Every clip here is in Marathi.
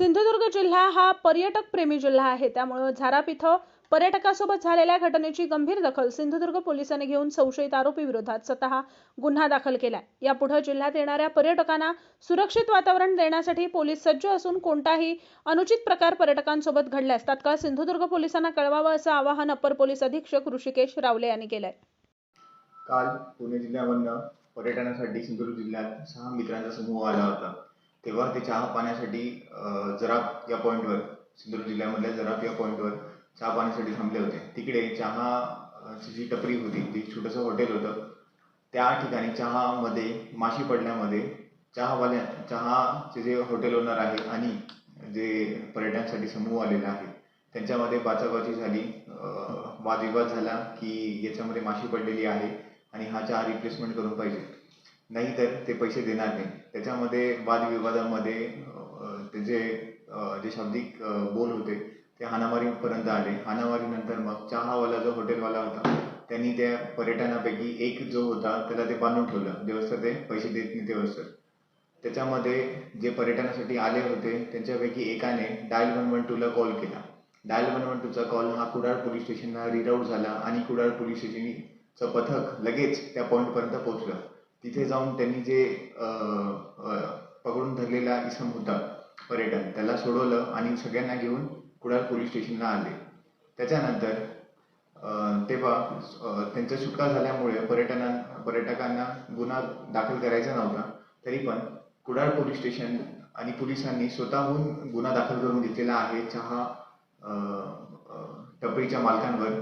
सिंधुदुर्ग जिल्हा हा पर्यटक प्रेमी जिल्हा आहे. त्यामुळं झाराप इथं पर्यटकासोबत झालेल्या घटनेची गंभीर दखल सिंधुदुर्ग पोलिसांनी घेऊन संशयित आरोपी विरोधात स्वतः गुन्हा दाखल केलाय. यापुढे जिल्ह्यात येणाऱ्या पर्यटकांना सुरक्षित वातावरण देण्यासाठी पोलीस सज्ज असून कोणताही अनुचित प्रकार पर्यटकांसोबत घडल्यास तात्काळ सिंधुदुर्ग पोलिसांना कळवावं असं आवाहन अपर पोलीस अधीक्षक ऋषिकेश रावले यांनी केलंय. काल पुणे जिल्ह्यामधनं पर्यटनासाठी सिंधुदुर्ग जिल्ह्यात सहा मित्रांचा समूह आला होता. तेव्हा ते चहा पाण्यासाठी अ, जराप या पॉईंटवर सिंधुदुर्ग जिल्ह्यामधल्या जराप या पॉईंटवर चहा पाण्यासाठी थांबले होते. तिकडे चहा ची जी टपरी होती ती छोटंसं हॉटेल होतं. त्या ठिकाणी चहामध्ये माशी पडल्यामध्ये चहावाल्या चहाचे जे हॉटेल ओनर आहे आणि जे पर्यटनासाठी समूह आलेला आहे त्यांच्यामध्ये बाचाबाची झाली. वादविवाद झाला की याच्यामध्ये माशी पडलेली आहे आणि हा चहा रिप्लेसमेंट करून पाहिजे. नाही तर ते पैसे देणार नाही. त्याच्यामध्ये वादविवादामध्ये ते जे जे शाब्दिक बोल होते ते हानामारीपर्यंत आले. हानामारीनंतर मग चहावाला जो हॉटेलवाला होता त्यांनी त्या पर्यटनापैकी एक जो होता त्याला ते बांधून ठेवलं. जेव्हा ते पैसे देत नाही तेव्हा त्याच्यामध्ये जे पर्यटनासाठी आले होते त्यांच्यापैकी एकाने डायल वन वन टूला कॉल केला. डायल वन वन टूचा कॉल हा कुडाळ पोलीस स्टेशनला रिराऊट झाला आणि कुडाळ पोलीस स्टेशनचं पथक लगेच त्या पॉईंटपर्यंत पोहोचलं. तिथे जाऊन त्यांनी जे पकडून धरलेला इसम होता पर्यटन त्याला सोडवलं आणि सगळ्यांना घेऊन कुडाळ पोलीस स्टेशनला आले. त्याच्यानंतर तेव्हा त्यांचा त्यांच्या सुटका झाल्यामुळे पर्यटना पर्यटकांना गुन्हा दाखल करायचा नव्हता तरी पण कुडाळ पोलीस स्टेशन आणि पोलिसांनी स्वतःहून गुन्हा दाखल करून घेतलेला आहे चहा टपरीच्या मालकांवर.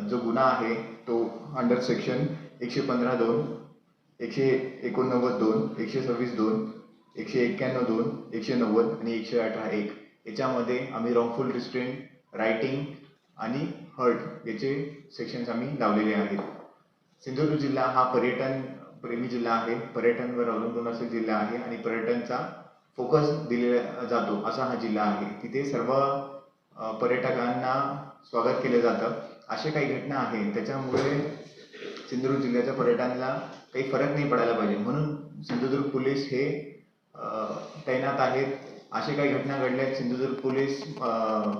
जो गुन्हा आहे तो अंडर सेक्शन एकशे पंधरा दोन एकशे एकोणनव्वद दोन एकशे सव्वीस दोन एकशे एक्क्याण्णव दोन एकशे नव्वद आणि एकशे अठरा एक. याच्यामध्ये आम्ही रॉंगफुल रिस्ट्रेंट रायटिंग आणि हर्ट याचे सेक्शन्स आम्ही लावलेले आहेत. सिंधुदुर्ग जिल्हा हा पर्यटन प्रेमी जिल्हा आहे. पर्यटनवर अवलंबून असा जिल्हा आहे आणि पर्यटनचा फोकस दिलेला जातो असा हा जिल्हा आहे. तिथे सर्व पर्यटकांना स्वागत केलं जातं. अशा काही घटना आहेत. त्याच्यामुळे सिंधुदुर्ग जिल्ह्याच्या पर्यटनाला काही फरक नाही पडायला पाहिजे. म्हणून सिंधुदुर्ग पोलीस हे तैनात आहेत. असे काही घटना घडल्यात सिंधुदुर्ग पोलीस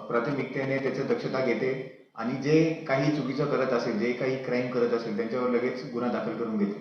प्राथमिकतेने त्याची दक्षता घेते आणि जे काही चुकीचं करत असेल जे काही क्राईम करत असेल त्यांच्यावर लगेच गुन्हा दाखल करून घेते.